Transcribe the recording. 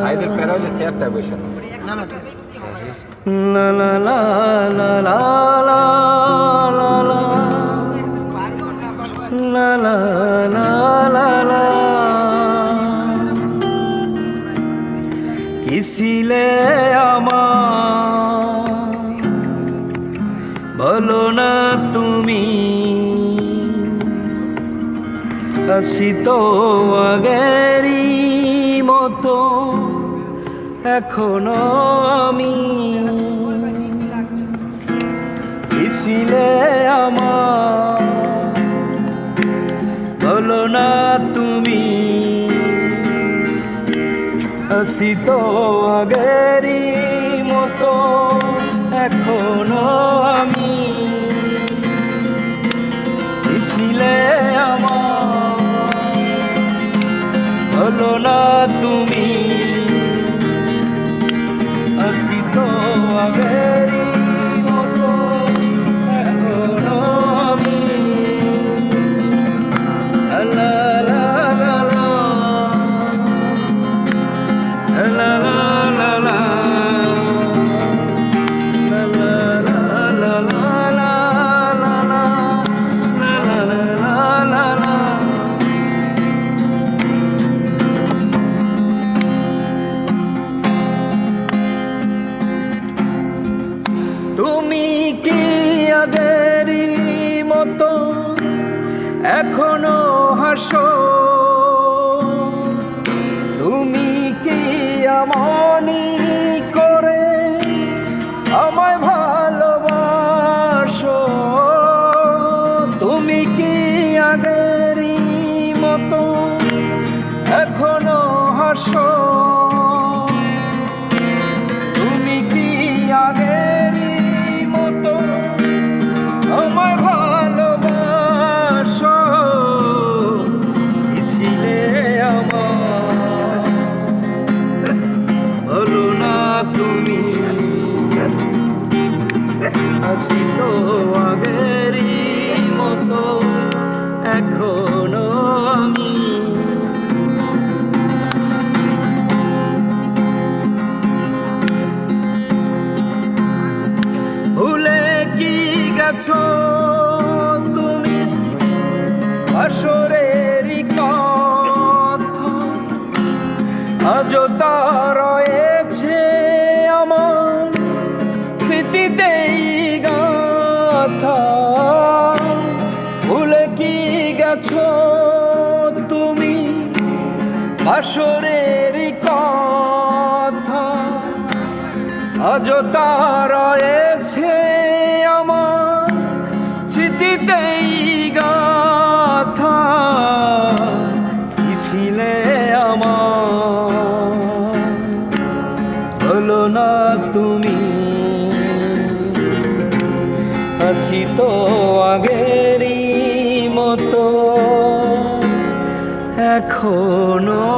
সাইদের প্যারা হলে চেয়ারটা বসে আছি তো আগেরই মতো, এখনও আমি। ছিলে আমার? বলো না তুমি। আছি তো আগেরই মতো, এখনও আমি। তুমি। আছি তো আগেরই আগেরই মতো এখনও হাসো। তুমি কি আমনি করে আমায় ভালোবাসো? তুমি কি আগেরই মতো এখনও হাসো? আমার। তুমি। তো মতো এখনও ভুলে কি গেছো তুমি? আসরেরই আজও রয়েছে আমার স্মৃতিতেই গাথা। ভুলে কি গেছো তুমি? আসরেরই কথা। আজও রয়েছে আমার স্মৃতিতেই গাথা। কি ছিলে আমার না তুমি। আছি তো আগেরই মতো। এখনও